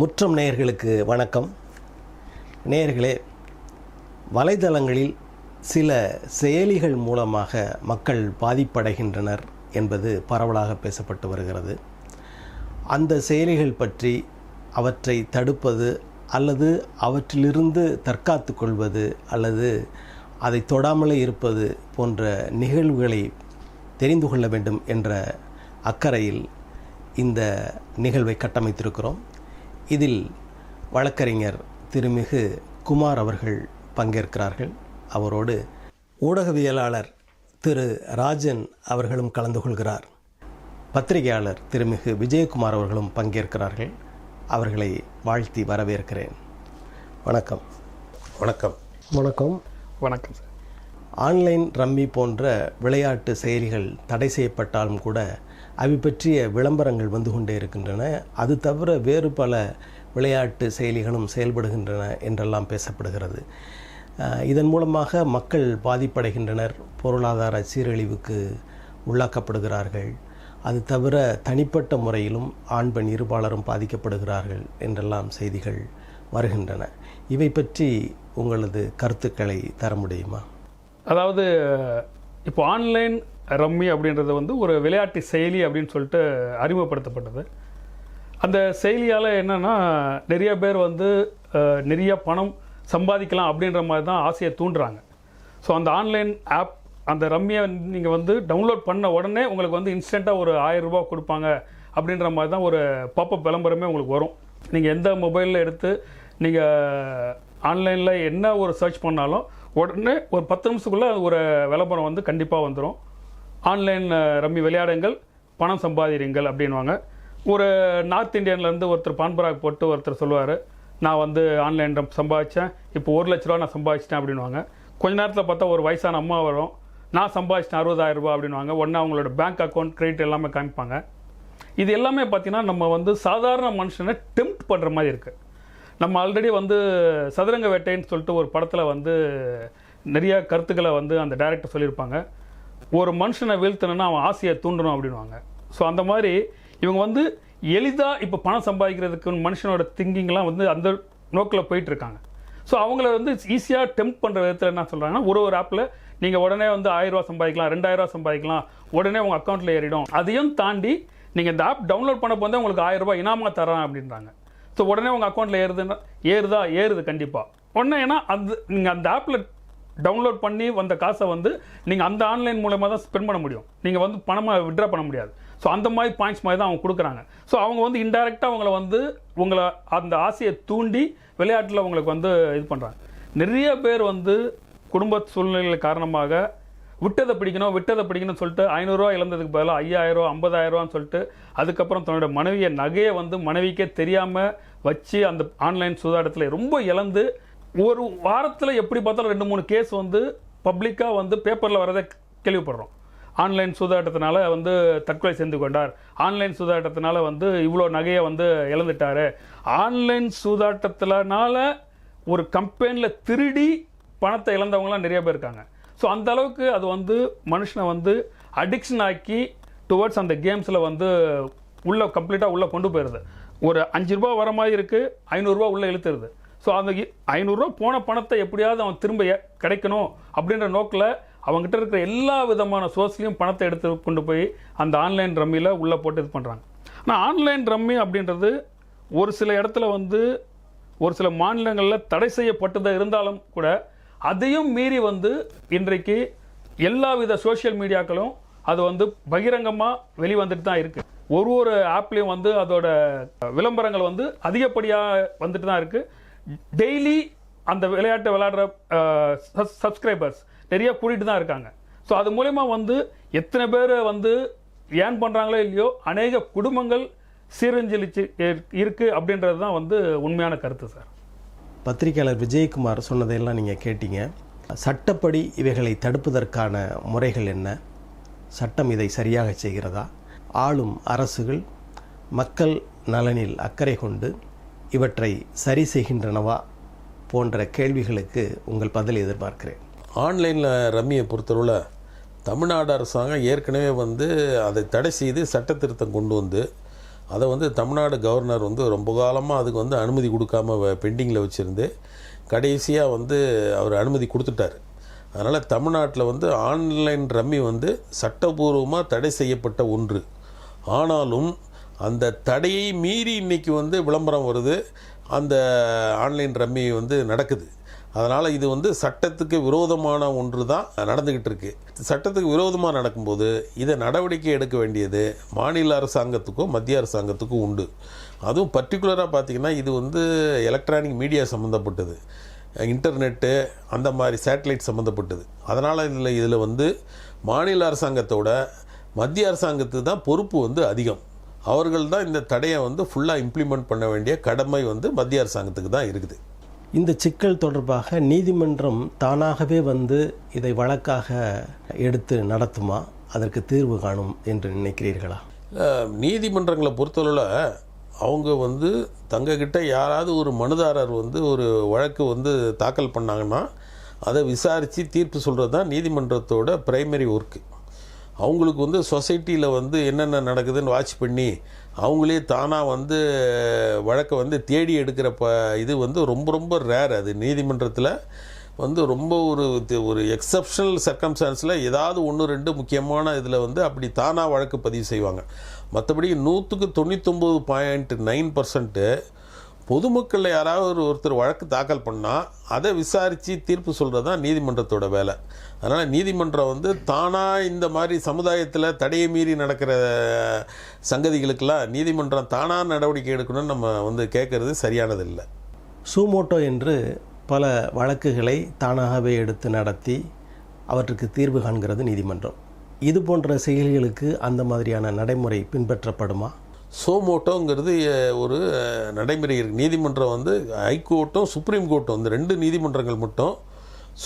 முற்றம் நேயர்களுக்கு வணக்கம். நேயர்களே வலைதளங்களில் சில செயலிகள் மூலமாக மக்கள் பாதிப்படைகின்றனர் என்பது பரவலாக பேசப்பட்டு வருகிறது. அந்த செயலிகள் பற்றி அவற்றை தடுப்பது அல்லது அவற்றிலிருந்து தற்காத்து கொள்வது அல்லது அதை தொடாமலே இருப்பது போன்ற நிகழ்வுகளை தெரிந்து கொள்ள வேண்டும் என்ற அக்கறையில் இந்த நிகழ்வை கட்டமைத்திருக்கிறோம். இதில் வழக்கறிஞர் திருமிகு குமார் அவர்கள் பங்கேற்கிறார்கள். அவரோடு ஊடகவியலாளர் திரு. ராஜன் அவர்களும் கலந்து கொள்கிறார். பத்திரிகையாளர் திருமிகு விஜயகுமார் அவர்களும் பங்கேற்கிறார்கள். அவர்களை வாழ்த்தி வரவேற்கிறேன். வணக்கம். வணக்கம். வணக்கம். வணக்கம் சார். ஆன்லைன் ரம்மி போன்ற விளையாட்டு செயலிகள் தடை செய்யப்பட்டாலும் கூட அவை பற்றிய விளம்பரங்கள் வந்து கொண்டே இருக்கின்றன. அது தவிர வேறு பல விளையாட்டு செயலிகளும் செயல்படுகின்றன என்றெல்லாம் பேசப்படுகிறது. இதன் மூலமாக மக்கள் பாதிப்படைகின்றனர். பொருளாதார சீரழிவுக்கு உள்ளாக்கப்படுகிறார்கள். அது தவிர தனிப்பட்ட முறையிலும் ஆண் பெண் இருபாலரும் பாதிக்கப்படுகிறார்கள் என்றெல்லாம் செய்திகள் வருகின்றன. இவை பற்றி உங்களது கருத்துக்களை தர முடியுமா? அதாவது இப்போ ஆன்லைன் ரம்மி அப்படின்றது வந்து ஒரு விளையாட்டு செயலி அப்படின்னு சொல்லிட்டு அறிமுகப்படுத்தப்பட்டது. அந்த செயலியால் என்னென்னா நிறைய பேர் வந்து நிறைய பணம் சம்பாதிக்கலாம் அப்படின்ற மாதிரி தான் ஆசையை தூண்டுறாங்க. ஸோ அந்த ஆன்லைன் ஆப் அந்த ரம்மியை நீங்கள் வந்து டவுன்லோட் பண்ண உடனே உங்களுக்கு வந்து இன்ஸ்டண்ட்டாக ஒரு ஆயிரம் கொடுப்பாங்க அப்படின்ற மாதிரி தான் ஒரு பாப்பப் விளம்பரமே உங்களுக்கு வரும். நீங்கள் எந்த மொபைலில் எடுத்து நீங்கள் ஆன்லைனில் என்ன ஒரு சர்ச் பண்ணாலும் உடனே ஒரு பத்து நிமிஷத்துக்குள்ளே ஒரு விளம்பரம் வந்து கண்டிப்பாக வந்துடும் ஆன்லைன் ரம்மி விளையாடுங்கள் பணம் சம்பாதிறீங்கள் அப்படின்வாங்க ஒரு நார்த் இந்தியன்லேருந்து ஒருத்தர் பான்பராக் போட்டு ஒருத்தர் சொல்லுவார் நான் வந்து ஆன்லைன் சம்பாதிச்சேன் இப்போ ஒரு லட்ச ரூபா நான் சம்பாதிச்சிட்டேன் அப்படின்வாங்க கொஞ்ச நேரத்தில் பார்த்தா ஒரு வயசான அம்மா வரும் நான் சம்பாதிச்சிட்டேன் அறுபதாயிரம் ரூபா அப்படின்வாங்க ஒன்று அவங்களோட பேங்க் அக்கௌண்ட் கிரெடிட் எல்லாமே காமிப்பாங்க. இது எல்லாமே பார்த்தீங்கன்னா நம்ம வந்து சாதாரண மனுஷனை டெம்ப்ட் பண்ணுற மாதிரி இருக்குது நம்ம ஆல்ரெடி வந்து சதுரங்க வேட்டைன்னு சொல்லிட்டு ஒரு படத்தில் வந்து நிறைய கருத்துக்களை வந்து அந்த டைரக்டர் சொல்லியிருப்பாங்க. ஒரு மனுஷனை வீழ்த்தணும்னா அவன் ஆசையை தூண்டணும் அப்படின்வாங்க ஸோ அந்த மாதிரி இவங்க வந்து எளிதாக இப்போ பணம் சம்பாதிக்கிறதுக்கு மனுஷனோட திங்கிங்லாம் வந்து அந்த நோக்கில் போயிட்டுருக்காங்க ஸோ அவங்கள வந்து ஈஸியாக டெம்ப் பண்ணுற விதத்தில் என்ன சொல்கிறாங்கன்னா ஒரு ஒரு ஆப்பில் நீங்கள் உடனே வந்து ஆயிரரூவா சம்பாதிக்கலாம் ரெண்டாயிரம் ரூபா சம்பாதிக்கலாம் உடனே உங்கள் அக்கௌண்ட்டில் ஏறிடும். அதையும் தாண்டி நீங்கள் இந்த ஆப் டவுன்லோட் பண்ண போதே உங்களுக்கு ஆயிரரூபா ரூபாய் தரேன் அப்படின்றாங்க. ஸோ உடனே உங்கள் அக்கௌண்ட்டில் ஏறுதுன்னா ஏறுதா ஏறுது? கண்டிப்பாக உடனே ஏன்னா அந்த நீங்கள் அந்த ஆப்பில் டவுன்லோட் பண்ணி வந்த காசை வந்து நீங்கள் அந்த ஆன்லைன் மூலமாக தான் ஸ்பெண்ட் பண்ண முடியும். நீங்கள் வந்து பணமாக விட்ரா பண்ண முடியாது. ஸோ அந்த மாதிரி பாயிண்ட்ஸ் மாதிரி தான் அவங்க கொடுக்குறாங்க. ஸோ அவங்க வந்து இன்டெரக்டாக அவங்கள வந்து உங்களை அந்த ஆசையை தூண்டி விளையாட்டில் உங்களுக்கு வந்து இது பண்ணுறாங்க நிறைய பேர் வந்து குடும்ப சூழ்நிலைகள் காரணமாக விட்டதை பிடிக்கணும் விட்டதை பிடிக்கணும்னு சொல்லிட்டு ஐநூறுரூவா இழந்ததுக்கு பதிலாக ஐயாயிரம் ஐம்பதாயிரரூவான்னு சொல்லிட்டு அதுக்கப்புறம் தன்னோட மனைவியை நகையை வந்து மனைவிக்கே தெரியாமல் வச்சு அந்த ஆன்லைன் சூதாட்டத்தில் ரொம்ப இழந்து ஒரு வாரத்தில் எப்படி பார்த்தாலும் ரெண்டு மூணு கேஸ் வந்து பப்ளிக்காக வந்து பேப்பரில் வரதை கேள்விப்படுறோம். ஆன்லைன் சூதாட்டத்தினால வந்து தற்கொலை செய்து கொண்டார். ஆன்லைன் சூதாட்டத்தினால வந்து இவ்வளோ நகையை வந்து இழந்துட்டார். ஆன்லைன் சூதாட்டத்தினால ஒரு கம்பெனியில் திருடி பணத்தை இழந்தவங்களாம் நிறைய பேர் இருக்காங்க. ஸோ அந்த அளவுக்கு அது வந்து மனுஷனை வந்து அடிக்ஷன் ஆக்கி டுவர்ட்ஸ் அந்த கேம்ஸில் வந்து உள்ள கம்ப்ளீட்டாக உள்ளே கொண்டு போயிடுது ஒரு அஞ்சு ரூபா வர மாதிரி இருக்குது ஐநூறுரூவா உள்ளே இழுத்துருது. ஸோ அந்த ஐநூறுரூவா போன பணத்தை எப்படியாவது அவன் திரும்ப கிடைக்கணும் அப்படின்ற நோக்கில் அவங்ககிட்ட இருக்கிற எல்லா விதமான சோர்ஸ்லையும் பணத்தை எடுத்து கொண்டு போய் அந்த ஆன்லைன் ரம்மியில் உள்ளே போட்டு இது பண்ணுறாங்க ஆனால் ஆன்லைன் ரம்மி அப்படின்றது ஒரு சில இடத்துல வந்து ஒரு சில மாநிலங்களில் தடை செய்யப்பட்டதாக இருந்தாலும் கூட அதையும் மீறி வந்து இன்றைக்கு எல்லா வித சோஷியல் மீடியாக்களும் அது வந்து பகிரங்கமாக வெளிவந்துட்டு தான் இருக்குது ஒரு ஒரு ஆப்லேயும் வந்து அதோட விளம்பரங்கள் வந்து அதிகப்படியாக வந்துட்டு தான் இருக்குது டெய்லி அந்த விளையாட்டை விளையாடுற சப்ஸ்கிரைபர்ஸ் நிறைய கூட்டிகிட்டு தான் இருக்காங்க. ஸோ அது மூலயமா வந்து எத்தனை பேர் வந்து ஏன் பண்ணுறாங்களோ இல்லையோ அநேக குடும்பங்கள் சீரஞ்சலிச்சு இருக்குது அப்படின்றது தான் வந்து உண்மையான கருத்து சார். பத்திரிகையாளர் விஜயகுமார் சொன்னதையெல்லாம் நீங்கள் கேட்டீங்க. சட்டப்படி இவைகளை தடுப்பதற்கான முறைகள் என்ன? சட்டம் இதை சரியாக செய்கிறதா? ஆளும் அரசுகள் மக்கள் நலனில் அக்கறை கொண்டு இவற்றை சரி செய்கின்றனவா போன்ற கேள்விகளுக்கு உங்கள் பதில் எதிர்பார்க்கிறேன். ஆன்லைனில் ரம்மியை பொறுத்தளவில் தமிழ்நாடு அரசாங்கம் ஏற்கனவே வந்து அதை தடை செய்து சட்ட திருத்தம் கொண்டு வந்து அதை வந்து தமிழ்நாடு கவர்னர் வந்து ரொம்ப காலமாக அதுக்கு வந்து அனுமதி கொடுக்காம பெண்டிங்கில் வச்சுருந்து கடைசியாக வந்து அவர் அனுமதி கொடுத்துட்டார். அதனால் தமிழ்நாட்டில் வந்து ஆன்லைன் ரம்மி வந்து சட்டபூர்வமாக தடை செய்யப்பட்ட ஒன்று. ஆனாலும் அந்த தடையை மீறி இன்றைக்கி வந்து விளம்பரம் வருது. அந்த ஆன்லைன் ரம்மி வந்து நடக்குது. அதனால் இது வந்து சட்டத்துக்கு விரோதமான ஒன்று தான் நடந்துக்கிட்டு இருக்குது சட்டத்துக்கு விரோதமாக நடக்கும்போது இதை நடவடிக்கை எடுக்க வேண்டியது மாநில அரசாங்கத்துக்கும் மத்திய அரசாங்கத்துக்கும் உண்டு. அதுவும் பர்டிகுலராக பார்த்திங்கன்னா இது வந்து எலக்ட்ரானிக் மீடியா சம்மந்தப்பட்டது இன்டர்நெட்டு அந்த மாதிரி சேட்டலைட் சம்மந்தப்பட்டது அதனால் இதில் இதில் வந்து மாநில அரசாங்கத்தோட மத்திய அரசாங்கத்துக்கு தான் பொறுப்பு வந்து அதிகம். அவர்கள் தான் இந்த தடையை வந்து ஃபுல்லாக இம்ப்ளிமெண்ட் பண்ண வேண்டிய கடமை வந்து மத்திய அரசாங்கத்துக்கு தான் இருக்குது. இந்த சிக்கல் தொடர்பாக நீதிமன்றம் தானாகவே வந்து இதை வழக்காக எடுத்து நடத்துமா? அதற்கு தீர்வு காணும் என்று நினைக்கிறீர்களா? நீதிமன்றங்களை பொறுத்தளவில் அவங்க வந்து தங்கக்கிட்ட யாராவது ஒரு மனுதாரர் வந்து ஒரு வழக்கு வந்து தாக்கல் பண்ணாங்கன்னா அதை விசாரித்து தீர்ப்பு சொல்கிறது தான் நீதிமன்றத்தோட பிரைமரி ஒர்க்கு அவங்களுக்கு வந்து சொசைட்டியில் வந்து என்னென்ன நடக்குதுன்னு வாட்ச் பண்ணி அவங்களே தானாக வந்து வழக்கை வந்து தேடி எடுக்கிற ப இது வந்து ரொம்ப ரொம்ப ரேர் அது. நீதிமன்றத்தில் வந்து ரொம்ப ஒரு ஒரு எக்ஸப்ஷனல் சர்க்கம்ஸ்டான்ஸில் ஏதாவது ஒன்று ரெண்டு முக்கியமான இதில் வந்து அப்படி தானாக வழக்கு பதிவு செய்வாங்க. மற்றபடி நூற்றுக்கு தொண்ணூத்தொம்பது பாயிண்ட் நைன் பர்சன்ட்டு பொதுமக்களில் யாராவது ஒருத்தர் வழக்கு தாக்கல் பண்ணால் அதை விசாரித்து தீர்ப்பு சொல்கிறது தான் நீதிமன்றத்தோட வேலை. அதனால் நீதிமன்றம் வந்து தானாக இந்த மாதிரி சமுதாயத்தில் தடையை மீறி நடக்கிற சங்கதிகளுக்கெல்லாம் நீதிமன்றம் தானாக நடவடிக்கை எடுக்கணும்னு நம்ம வந்து கேட்குறது சரியானதில்லை. சூமோட்டோ என்று பல வழக்குகளை தானாகவே எடுத்து நடத்தி அவற்றுக்கு தீர்வு காண்கிறது நீதிமன்றம். இது போன்ற செயல்களுக்கு அந்த மாதிரியான நடைமுறை பின்பற்றப்படுமா? சோமோட்டோங்கிறது ஒரு நடைமுறை இருக்குது நீதிமன்றம் வந்து ஹைகோர்ட்டும் சுப்ரீம் கோர்ட்டும் இந்த ரெண்டு நீதிமன்றங்கள் மட்டும்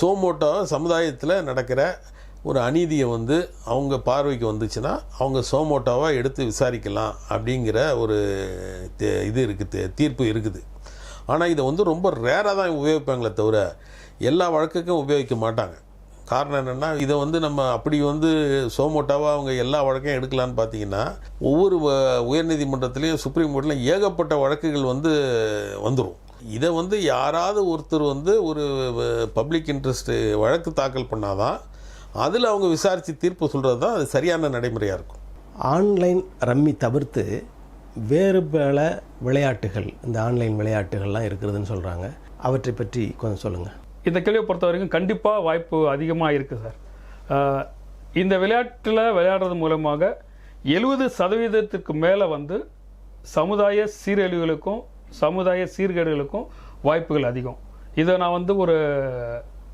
சோமோட்டோ சமுதாயத்தில் நடக்கிற ஒரு அநீதியை வந்து அவங்க பார்வைக்கு வந்துச்சுன்னா அவங்க சோமோட்டோவாக எடுத்து விசாரிக்கலாம் அப்படிங்கிற ஒரு தே- இது இருக்குது தீர்ப்பு இருக்குது. ஆனால் இதை வந்து ரொம்ப ரேராக தான் உபயோகிப்பாங்களே தவிர எல்லா வழக்குக்கும் உபயோகிக்க மாட்டாங்க. காரணம் என்னென்னா இதை வந்து நம்ம அப்படி வந்து சோமோட்டாவாக அவங்க எல்லா வழக்கையும் எடுக்கலான்னு பார்த்தீங்கன்னா ஒவ்வொரு வ- சுப்ரீம் கோர்ட்டில் ஏகப்பட்ட வழக்குகள் வந்து வந்துடும் இதை வந்து யாராவது ஒருத்தர் வந்து ஒரு பப்ளிக் இன்ட்ரெஸ்ட் வழக்கு தாக்கல் பண்ணாதான் அதில் அவங்க விசாரித்து தீர்ப்பு சொல்கிறது தான் அது சரியான நடைமுறையாக இருக்கும். ஆன்லைன் ரம்மி தவிர்த்து வேறு பல விளையாட்டுகள் இந்த ஆன்லைன் விளையாட்டுகள்லாம் இருக்கிறதுன்னு சொல்கிறாங்க அவற்றை பற்றி கொஞ்சம் சொல்லுங்கள் இந்த கேள்வியை பொறுத்த வரைக்கும் கண்டிப்பாக வாய்ப்பு அதிகமாக இருக்குது சார். இந்த விளையாட்டில் விளையாடுறது மூலமாக எழுபது சதவீதத்திற்கு மேலே வந்து சமுதாய சீரழிவுகளுக்கும் சமுதாய சீர்கேடுகளுக்கும் வாய்ப்புகள் அதிகம். இதை நான் வந்து ஒரு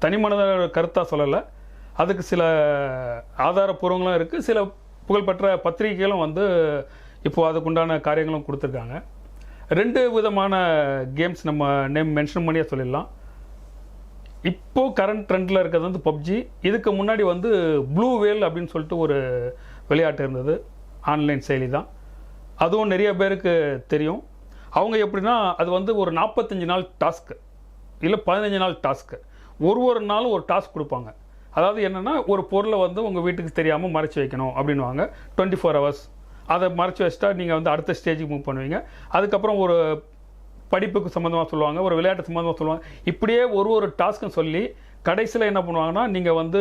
தனிமனித கருத்தாக சொல்லலை. அதுக்கு சில ஆதாரப்பூர்வங்களும் இருக்குது சில புகழ்பெற்ற பத்திரிகைகளும் வந்து இப்போ அதுக்குண்டான காரியங்களும் கொடுத்துருக்காங்க. ரெண்டு விதமான கேம்ஸ் நம்ம நேம் மென்ஷன் பண்ணியே சொல்லிடலாம். இப்போ கரண்ட் ட்ரெண்டில் இருக்கிறது வந்து பப்ஜி இதுக்கு முன்னாடி வந்து ப்ளூ வேல் அப்படின்னு சொல்லிட்டு ஒரு விளையாட்டு இருந்தது. ஆன்லைன் செயலி தான் அதுவும் நிறைய பேருக்கு தெரியும். அவங்க எப்படின்னா அது வந்து ஒரு நாற்பத்தஞ்சு நாள் டாஸ்க்கு இல்லை பதினஞ்சு நாள் டாஸ்க்கு ஒரு ஒரு நாளும் ஒரு டாஸ்க் கொடுப்பாங்க. அதாவது என்னென்னா ஒரு பொருளை வந்து உங்கள் வீட்டுக்கு தெரியாமல் மறைச்சி வைக்கணும் அப்படின்னுவாங்க. டுவெண்ட்டி ஃபோர் ஹவர்ஸ் அதை மறைச்சி வச்சிட்டா நீங்கள் வந்து அடுத்த ஸ்டேஜுக்கு மூவ் பண்ணுவீங்க. அதுக்கப்புறம் ஒரு படிப்புக்கு சம்மந்தமாக சொல்லுவாங்க ஒரு விளையாட்டு சம்மந்தமாக சொல்லுவாங்க. இப்படியே ஒரு ஒரு டாஸ்க்கும் சொல்லி கடைசியில் என்ன பண்ணுவாங்கன்னா நீங்கள் வந்து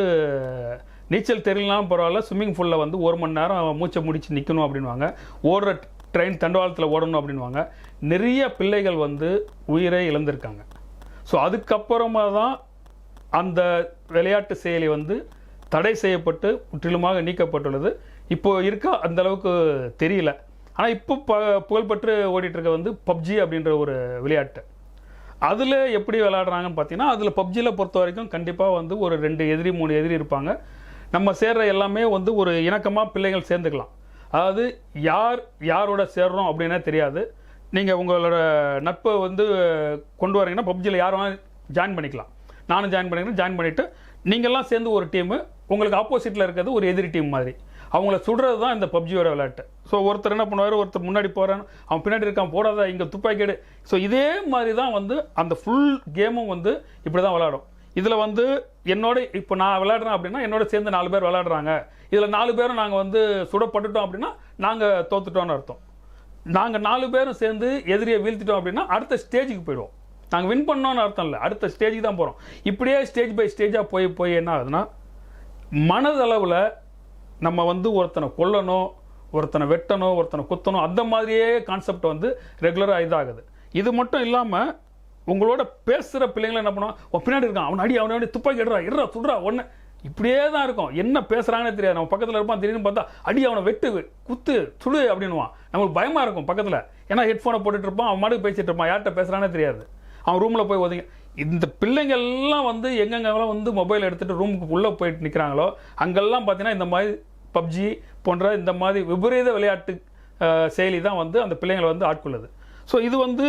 நீச்சல் தெரியலாம் பரவாயில்ல ஸ்விம்மிங் பூலில் வந்து ஒரு மணி நேரம் மூச்சை முடிச்சு நிற்கணும் அப்படின்வாங்க ஓடுற ட்ரெயின் தண்டவாளத்தில் ஓடணும் அப்படின்வாங்க நிறைய பிள்ளைகள் வந்து உயிரை இழந்திருக்காங்க. ஸோ அதுக்கப்புறமா தான் அந்த விளையாட்டு செயலி வந்து தடை செய்யப்பட்டு முற்றிலுமாக நீக்கப்பட்டுள்ளது. இப்போ இருக்க அந்த அளவுக்கு தெரியல. ஆனால் இப்போ ப புகழ்பெற்று ஓடிட்டுருக்க வந்து பப்ஜி அப்படின்ற ஒரு விளையாட்டு. அதில் எப்படி விளையாடுறாங்கன்னு பார்த்தீங்கன்னா அதில் பப்ஜியில் பொறுத்த வரைக்கும் கண்டிப்பாக வந்து ஒரு ரெண்டு எதிரி மூணு எதிரி இருப்பாங்க. நம்ம சேர்ற எல்லாமே வந்து ஒரு இணக்கமாக பிள்ளைகள் சேர்ந்துக்கலாம். அதாவது யார் யாரோட சேர்றோம் அப்படின்னே தெரியாது. நீங்கள் உங்களோட நட்பை வந்து கொண்டு வரீங்கன்னா பப்ஜியில் யார் வேணாலும் ஜாயின் பண்ணிக்கலாம். நானும் ஜாயின் பண்ணிக்கிறேன் ஜாயின் பண்ணிவிட்டு நீங்கள்லாம் சேர்ந்து ஒரு டீமு உங்களுக்கு ஆப்போசிட்டில் இருக்கிறது ஒரு எதிரி டீம் மாதிரி. அவங்கள சுடுறது தான் இந்த பப்ஜியோட விளையாட்டு. ஸோ ஒருத்தர் என்ன பண்ணுவார்? ஒருத்தர் முன்னாடி போகிறான் அவன் பின்னாடி இருக்கான் போடாத இங்கே துப்பாக்கிடு ஸோ இதே மாதிரி தான் வந்து அந்த ஃபுல் கேமும் வந்து இப்படி தான் விளாடும் இதில் வந்து என்னோட இப்போ நான் விளையாடுறேன் அப்படின்னா என்னோட சேர்ந்து நாலு பேர் விளையாடுறாங்க. இதில் நாலு பேரும் நாங்கள் வந்து சுடப்பட்டுட்டோம் அப்படின்னா நாங்கள் தோத்துட்டோம்னு அர்த்தம். நாங்கள் நாலு பேரும் சேர்ந்து எதிரியை வீழ்த்திட்டோம் அப்படின்னா அடுத்த ஸ்டேஜுக்கு போயிடுவோம். நாங்கள் வின் பண்ணோன்னு அர்த்தம் இல்லை. அடுத்த ஸ்டேஜுக்கு தான் போகிறோம் இப்படியே ஸ்டேஜ் பை ஸ்டேஜாக போய் போய் என்ன ஆகுதுன்னா மனதளவில் நம்ம வந்து ஒருத்தனை கொல்லணும் ஒருத்தனை வெட்டணும் ஒருத்தனை குத்தணும் அந்த மாதிரியே கான்செப்ட் வந்து ரெகுலராக இதாகுது. இது மட்டும் இல்லாமல் உங்களோட பேசுகிற பிள்ளைங்களை என்ன பண்ணுவோம் பின்னாடி இருக்கான் அவன் அடி அவனை அடி துப்பாக்கி எடுறா இருறா சுடுறா ஒன்று இப்படியே தான் இருக்கும். என்ன பேசுகிறாங்கன்னு தெரியாது. நம்ம பக்கத்தில் இருப்பான் திடீர்னு பார்த்தா அடி அவனை வெட்டு குத்து சுடு அப்படின்னுவான். நம்மளுக்கு பயமாக இருக்கும் பக்கத்தில். ஏன்னா ஹெட்ஃபோனை போட்டுட்டு இருப்பான் அவன் மாட்டுக்கு பேசிகிட்டு இருப்பான் யார்கிட்ட பேசுகிறானே தெரியாது. அவன் ரூமில் போய் ஒதுங்க இந்த பிள்ளைங்க எல்லாம் வந்து எங்கெங்கெல்லாம் வந்து மொபைல் எடுத்துகிட்டு ரூமுக்கு உள்ளே போயிட்டு நிற்கிறாங்களோ அங்கெல்லாம் பார்த்தீங்கன்னா இந்த மாதிரி பப்ஜி போன்ற இந்த மாதிரி விபரீத விளையாட்டு செயலி தான் வந்து அந்த பிள்ளைங்களை வந்து ஆட்கொள்ளுது. ஸோ இது வந்து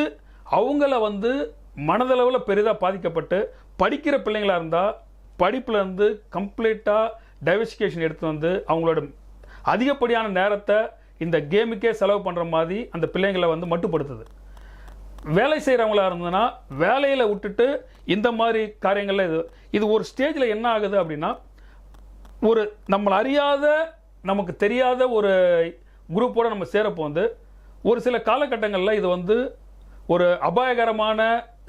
அவங்கள வந்து மனதளவில் பெரிதாக பாதிக்கப்பட்டு படிக்கிற பிள்ளைங்களாக இருந்தால் படிப்புலேருந்து கம்ப்ளீட்டாக டைவர்சிகேஷன் எடுத்து வந்து அவங்களோட அதிகப்படியான நேரத்தை இந்த கேமுக்கே செலவு பண்ணுற மாதிரி அந்த பிள்ளைங்களை வந்து மட்டுப்படுத்துது. வேலை செய்கிறவங்களா இருந்ததுன்னா வேலையில் விட்டுட்டு இந்த மாதிரி காரியங்களில் இது இது ஒரு ஸ்டேஜில் என்ன ஆகுது அப்படின்னா ஒரு நம்மளை அறியாத நமக்கு தெரியாத ஒரு குரூப்போடு நம்ம சேரப்போ வந்து ஒரு சில காலகட்டங்களில் இது வந்து ஒரு அபாயகரமான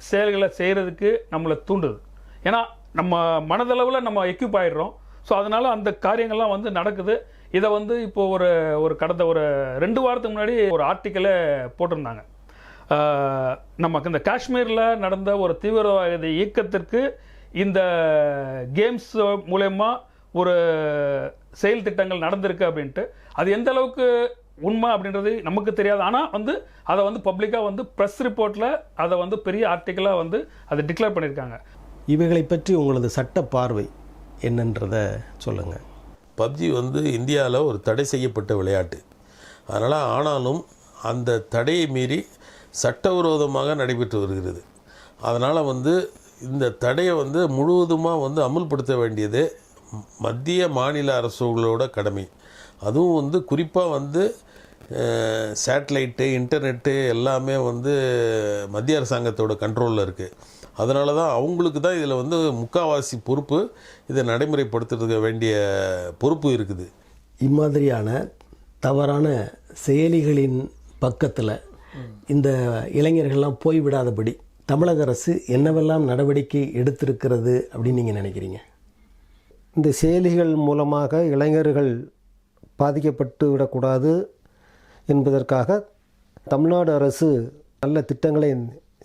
செயல்களை செய்கிறதுக்கு நம்மளை தூண்டுது. ஏன்னா நம்ம மனதளவில் நம்ம எக்யூப் ஆயிடுறோம். ஸோ அதனால் அந்த காரியங்கள்லாம் வந்து நடக்குது. இதை வந்து இப்போ ஒரு ஒரு கடந்த ஒரு ரெண்டு வாரத்துக்கு முன்னாடி ஒரு ஆர்டிக்கலை போட்டிருந்தாங்க. நமக்கு இந்த காஷ்மீரில் நடந்த ஒரு தீவிரவாத இயக்கத்திற்கு இந்த கேம்ஸ் மூலயமா ஒரு செயல் திட்டங்கள் நடந்திருக்கு அப்படின்ட்டு அது எந்த அளவுக்கு உண்மை அப்படின்றது நமக்கு தெரியாது. ஆனால் வந்து அதை வந்து பப்ளிக்காக வந்து ப்ரெஸ் ரிப்போர்ட்டில் அதை வந்து பெரிய ஆர்டிக்கலாக வந்து அதை டிக்ளேர் பண்ணியிருக்காங்க இவைகளை பற்றி உங்களது சட்ட பார்வை என்னன்றதை சொல்லுங்கள் பப்ஜி வந்து இந்தியாவில் ஒரு தடை செய்யப்பட்ட விளையாட்டு. அதனால் ஆனாலும் அந்த தடையை மீறி சட்டவிரோதமாக நடைபெற்று வருகிறது. அதனால் வந்து இந்த தடையை வந்து முழுவதுமாக வந்து அமுல்படுத்த வேண்டியது மத்திய மாநில அரசுகளோட கடமை. அதுவும் வந்து குறிப்பாக வந்து சேட்டலைட்டு இன்டர்நெட்டு எல்லாமே வந்து மத்திய அரசாங்கத்தோட கண்ட்ரோலில் இருக்குது அதனால தான் அவங்களுக்கு தான் இதில் வந்து முக்காவாசி பொறுப்பு இதை நடைமுறைப்படுத்துறதுக்கு வேண்டிய பொறுப்பு இருக்குது. இம்மாதிரியான தவறான செயலிகளின் பக்கத்தில் இந்த இளைஞர்கள்லாம் போய்விடாதபடி தமிழக அரசு என்னவெல்லாம் நடவடிக்கை எடுத்திருக்கிறது அப்படின்னு நீங்கள் நினைக்கிறீங்க? இந்த செயலிகள் மூலமாக இளைஞர்கள் பாதிக்கப்பட்டு விடக்கூடாது என்பதற்காக தமிழ்நாடு அரசு நல்ல திட்டங்களை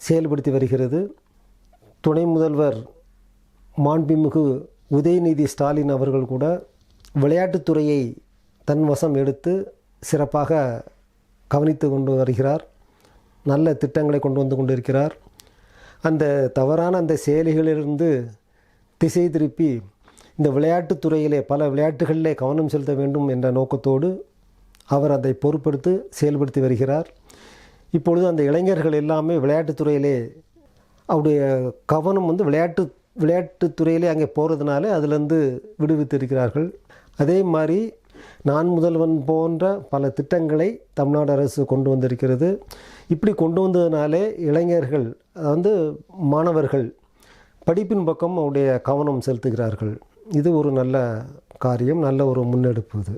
செயல்படுத்தி வருகிறது. துணை முதல்வர் மாண்புமிகு உதயநிதி ஸ்டாலின் அவர்கள் கூட விளையாட்டுத்துறையை தன் வசம் எடுத்து சிறப்பாக கவனித்து கொண்டு வருகிறார். நல்ல திட்டங்களை கொண்டு வந்து கொண்டிருக்கிறார். அந்த தவறான அந்த செயலிகளிலிருந்து திசை திருப்பி இந்த விளையாட்டுத் துறையிலே பல விளையாட்டுகளிலே கவனம் செலுத்த வேண்டும் என்ற நோக்கத்தோடு அவர் அதை பொறுப்படுத்தி செயல்படுத்தி வருகிறார். இப்பொழுது அந்த இளைஞர்கள் எல்லாமே விளையாட்டுத் துறையிலே அவருடைய கவனம் வந்து விளையாட்டு விளையாட்டுத் துறையிலே அங்கே போகிறதுனால அதிலிருந்து விடுவித்திருக்கிறார்கள். அதே மாதிரி நான் முதல்வன் போன்ற பல திட்டங்களை தமிழ்நாடு அரசு கொண்டு வந்திருக்கிறது. இப்படி கொண்டு வந்ததுனாலே இளைஞர்கள் வந்து மாணவர்கள் படிப்பின் பக்கம் அவருடைய கவனம் செலுத்துகிறார்கள். இது ஒரு நல்ல காரியம் நல்ல ஒரு முன்னெடுப்பு இது.